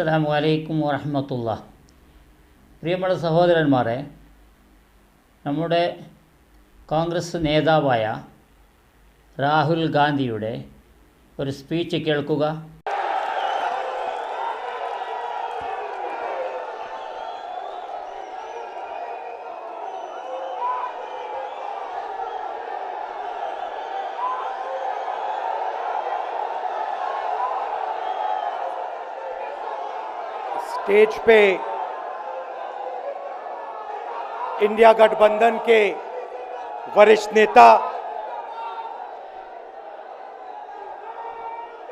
അസ്സലാമു വലൈക്കും വറഹമത്തുള്ള. പ്രിയമുള്ള സഹോദരന്മാരെ നമ്മുടെ കോൺഗ്രസ് നേതാവായ രാഹുൽ ഗാന്ധിയുടെ ഒരു സ്പീച്ച് കേൾക്കുക. स्टेज पे इंडिया गठबंधन के वरिष्ठ नेता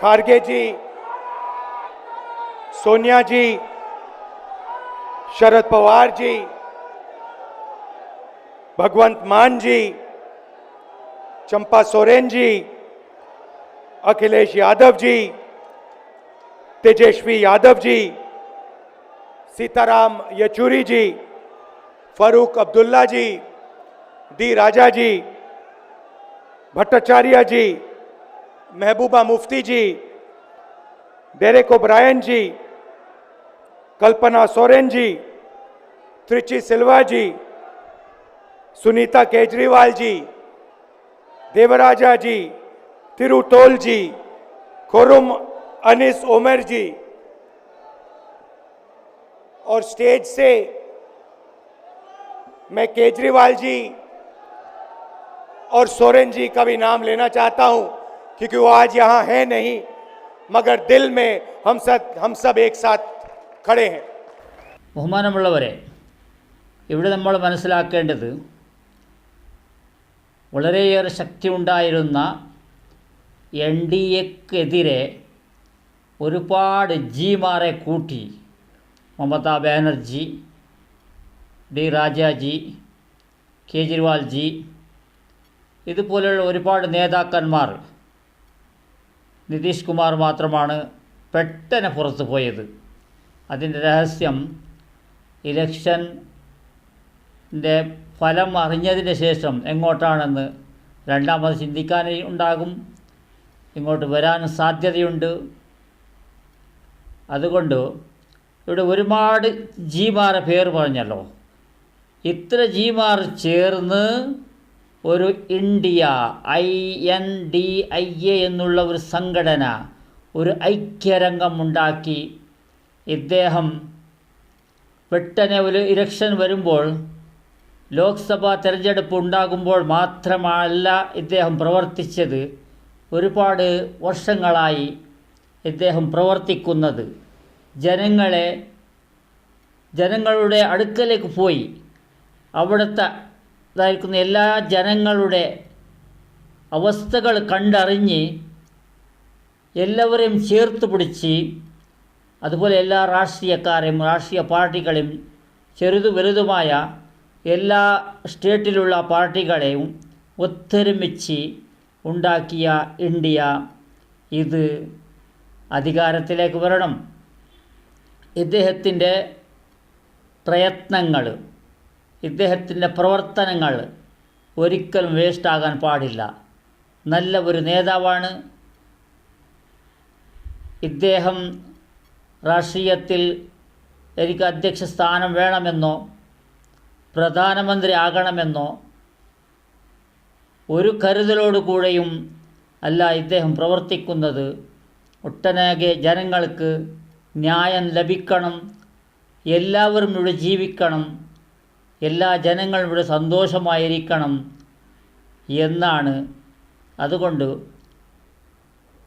खारगे जी, सोनिया जी, शरद Pawar ji, Bhagwant Mann ji, Champa Soren ji, Akhilesh Yadav ji, Tejashwi Yadav ji Sitaram Yechury ji, Farooq Abdullah ji, D Raja ji, Bhattacharya ji, Mehbooba Mufti ji, Derek O'Brien ji, Kalpana Soren ji, Trichy Silva ji, Sunita Kejriwal ji, Devaraja ji, Tirutol ji, Khurram Anis Omar ji और stage से मैं केजरीवाल जी और सोरेन जी का भी नाम लेना चाहता हूं क्योंकि वो आज यहां है नहीं मगर दिल में हम सब हम सब एक साथ खड़े हैं ബഹുമാനമുള്ളവരെ ഇവിടെ നമ്മൾ മനസ്സിലാക്കേണ്ടത് വളരെയേറെ ശക്തി ഉണ്ടായിരുന്ന എൻ ഡി എക്കെതിരെ ഒരുപാട് ജിമാരെ കൂട്ടി മമതാ ബാനർജി ഡി രാജാജി കേജ്രിവാൾജി ഇതുപോലെയുള്ള ഒരുപാട് നേതാക്കന്മാർ നിതീഷ് കുമാർ മാത്രമാണ് പെട്ടെന്ന് പുറത്തു പോയത്. അതിന്റെ രഹസ്യം ഇലക്ഷന്റെ ഫലം അറിഞ്ഞതിന് ശേഷം എങ്ങോട്ടാണെന്ന് രണ്ടാമത് ചിന്തിക്കാൻ ഉണ്ടാകും. ഇങ്ങോട്ട് വരാൻ സാധ്യതയുണ്ട്. അതുകൊണ്ട് ഇവിടെ ഒരുപാട് ജീമാരെ പേര് പറഞ്ഞല്ലോ. ഇത്ര ജീമാർ ചേർന്ന് ഒരു India I N D I A എന്നുള്ള ഒരു സംഘടന ഒരു ഐക്യരംഗം ഉണ്ടാക്കി ഇദ്ദേഹം പെട്ടെന്ന് ഒരു ഇലക്ഷൻ വരുമ്പോൾ ലോക്സഭാ തെരഞ്ഞെടുപ്പ് ഉണ്ടാകുമ്പോൾ മാത്രമല്ല ഇദ്ദേഹം പ്രവർത്തിച്ചത്. ഒരുപാട് വർഷങ്ങളായി ഇദ്ദേഹം പ്രവർത്തിക്കുന്നത്. ജനങ്ങളെ ജനങ്ങളുടെ അടുക്കലേക്ക് പോയി. അവിടുത്തെ ഇതായിരിക്കുന്ന എല്ലാ ജനങ്ങളുടെ അവസ്ഥകൾ കണ്ടറിഞ്ഞ് എല്ലാവരെയും ചേർത്ത് പിടിച്ച് അതുപോലെ എല്ലാ രാഷ്ട്രീയക്കാരെയും രാഷ്ട്രീയ പാർട്ടികളെയും ചെറുതു വലുതുമായ എല്ലാ സ്റ്റേറ്റിലുള്ള പാർട്ടികളെയും ഒത്തൊരുമിച്ച് ഉണ്ടാക്കിയ ഇന്ത്യ ഇത് അധികാരത്തിലേക്ക് വരണം. ഇദ്ദേഹത്തിന്റെ പ്രയത്നങ്ങൾ ഇദ്ദേഹത്തിന്റെ പ്രവർത്തനങ്ങൾ ഒരിക്കലും വേസ്റ്റാകാൻ പാടില്ല. നല്ല ഒരു നേതാവാണ്. ഇദ്ദേഹം രാഷ്ട്രീയത്തിൽ എനിക്ക് അധ്യക്ഷ സ്ഥാനം വേണമെന്നോ പ്രധാനമന്ത്രി ആകണമെന്നോ ഒരു കരുതലോടുകൂടെയും അല്ല ഇദ്ദേഹം പ്രവർത്തിക്കുന്നത്. ഒട്ടനേകെ ജനങ്ങൾക്ക് ന്യായം ലഭിക്കണം. എല്ലാവരും ഇവിടെ ജീവിക്കണം. എല്ലാ ജനങ്ങളും ഇവിടെ സന്തോഷമായിരിക്കണം എന്നാണ്. അതുകൊണ്ട്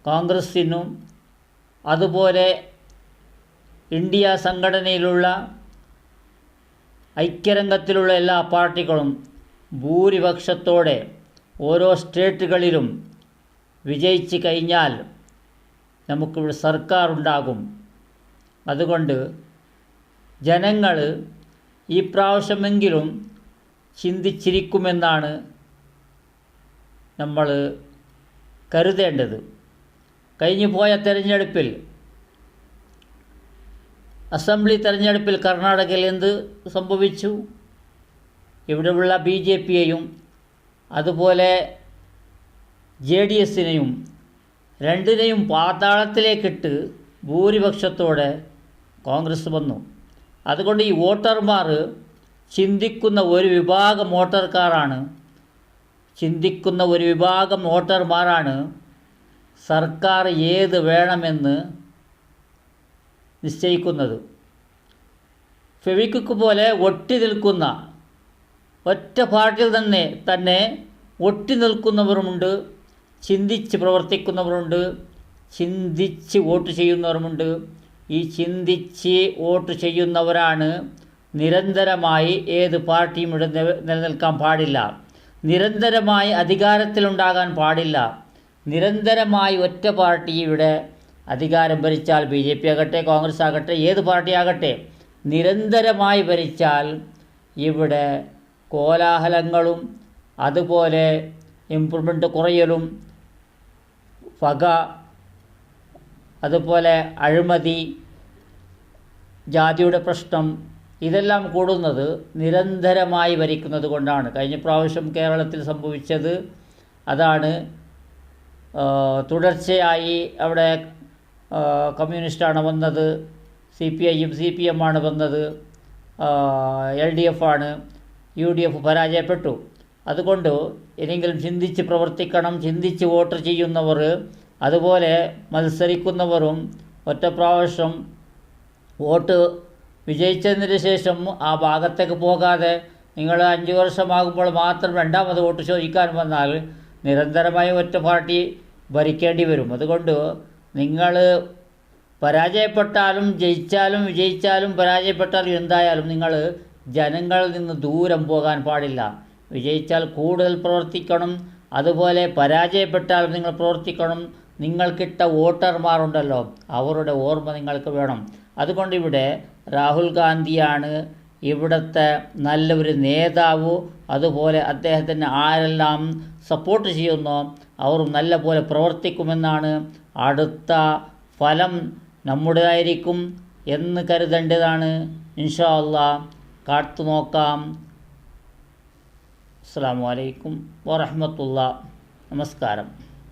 കോൺഗ്രസ്സിനും അതുപോലെ ഇന്ത്യ സംഘടനയിലുള്ള ഐക്യരംഗത്തിലുള്ള എല്ലാ പാർട്ടികളും ഭൂരിപക്ഷത്തോടെ ഓരോ സ്റ്റേറ്റുകളിലും വിജയിച്ച് കഴിഞ്ഞാൽ നമുക്കിവിടെ സർക്കാർ ഉണ്ടാകും. അതുകൊണ്ട് ജനങ്ങൾ ഈ പ്രാവശ്യമെങ്കിലും ചിന്തിച്ചിരിക്കുമെന്നാണ് നമ്മൾ കരുതേണ്ടത്. കഴിഞ്ഞു പോയ തെരഞ്ഞെടുപ്പിൽ അസംബ്ലി തെരഞ്ഞെടുപ്പിൽ കർണാടകയിൽ എന്ത് സംഭവിച്ചു? ഇവിടെയുള്ള ബി ജെ പിയെയും അതുപോലെ ജെ ഡി എസിനെയും രണ്ടിനെയും പാതാളത്തിലേക്കിട്ട് ഭൂരിപക്ഷത്തോടെ കോൺഗ്രസ് വന്നു. അതുകൊണ്ട് ഈ വോട്ടർമാർ ചിന്തിക്കുന്ന ഒരു വിഭാഗം വോട്ടർക്കാരാണ്. ചിന്തിക്കുന്ന ഒരു വിഭാഗം വോട്ടർമാരാണ് സർക്കാർ ഏത് വേണമെന്ന് നിശ്ചയിക്കുന്നത്. ഫെവിക്കുക്ക് പോലെ ഒട്ടി നിൽക്കുന്ന ഒറ്റ പാർട്ടിയിൽ തന്നെ തന്നെ ഒട്ടി നിൽക്കുന്നവരുമുണ്ട് ചിന്തിച്ച് പ്രവർത്തിക്കുന്നവരുണ്ട് ചിന്തിച്ച് വോട്ട് ചെയ്യുന്നവരുമുണ്ട് ഈ ചിന്തിച്ച് വോട്ട് ചെയ്യുന്നവരാണ് നിരന്തരമായി ഏത് പാർട്ടിയും ഇവിടെ നിലനിൽക്കാൻ പാടില്ല. നിരന്തരമായി അധികാരത്തിലുണ്ടാകാൻ പാടില്ല. നിരന്തരമായി ഒറ്റ പാർട്ടി ഇവിടെ അധികാരം ഭരിച്ചാൽ ബി ജെ പി ആകട്ടെ കോൺഗ്രസ് ആകട്ടെ ഏത് പാർട്ടി ആകട്ടെ നിരന്തരമായി ഭരിച്ചാൽ ഇവിടെ കോലാഹലങ്ങളും അതുപോലെ ഇമ്പ്രൂവ്മെന്റ് കുറയലും പക അതുപോലെ അഴിമതി ജാതിയുടെ പ്രശ്നം ഇതെല്ലാം കൂടുന്നത് നിരന്തരമായി ഭരിക്കുന്നത് കൊണ്ടാണ്. കഴിഞ്ഞ പ്രാവശ്യം കേരളത്തിൽ സംഭവിച്ചത് അതാണ് തുടർച്ചയായി അവിടെ കമ്മ്യൂണിസ്റ്റാണ് വന്നത് സി പി ഐയും സി പി എമ്മാണ് വന്നത് എൽ ഡി എഫ് ആണ് യു ഡി എഫ് പരാജയപ്പെട്ടു. അതുകൊണ്ട് ഇനിയെങ്കിലും ചിന്തിച്ച് പ്രവർത്തിക്കണം ചിന്തിച്ച് വോട്ട് ചെയ്യുന്നവർ അതുപോലെ മത്സരിക്കുന്നവരും ഒറ്റ പ്രാവശ്യം വോട്ട് വിജയിച്ചതിന് ശേഷം ആ ഭാഗത്തേക്ക് പോകാതെ നിങ്ങൾ അഞ്ച് വർഷമാകുമ്പോൾ മാത്രം രണ്ടാമത് വോട്ട് ചോദിക്കാൻ വന്നാൽ നിരന്തരമായി ഒറ്റ പാർട്ടി ഭരിക്കേണ്ടി വരും. അതുകൊണ്ട് നിങ്ങൾ പരാജയപ്പെട്ടാലും ജയിച്ചാലും വിജയിച്ചാലും പരാജയപ്പെട്ടാലും എന്തായാലും നിങ്ങൾ ജനങ്ങളിൽ നിന്ന് ദൂരം പോകാൻ പാടില്ല. വിജയിച്ചാൽ കൂടുതൽ പ്രവർത്തിക്കണം. അതുപോലെ പരാജയപ്പെട്ടാലും നിങ്ങൾ പ്രവർത്തിക്കണം. നിങ്ങൾക്കിട്ട വോട്ടർമാരുണ്ടല്ലോ. അവരുടെ ഓർമ്മ നിങ്ങൾക്ക് വേണം. അതുകൊണ്ട് ഇവിടെ രാഹുൽ ഗാന്ധിയാണ് ഇവിടുത്തെ നല്ലൊരു നേതാവ്. അതുപോലെ അദ്ദേഹത്തിന് ആരെല്ലാം സപ്പോർട്ട് ചെയ്യുന്നോ അവർ നല്ല പോലെ പ്രവർത്തിക്കുമെന്നാണ് അടുത്ത ഫലം നമ്മുടേതായിരിക്കും എന്ന് കരുതേണ്ടതാണ്. ഇൻഷാ അള്ളാ കാത്തു നോക്കാം. അസ്സാം വലൈക്കും വറഹമത്തുള്ള. നമസ്കാരം.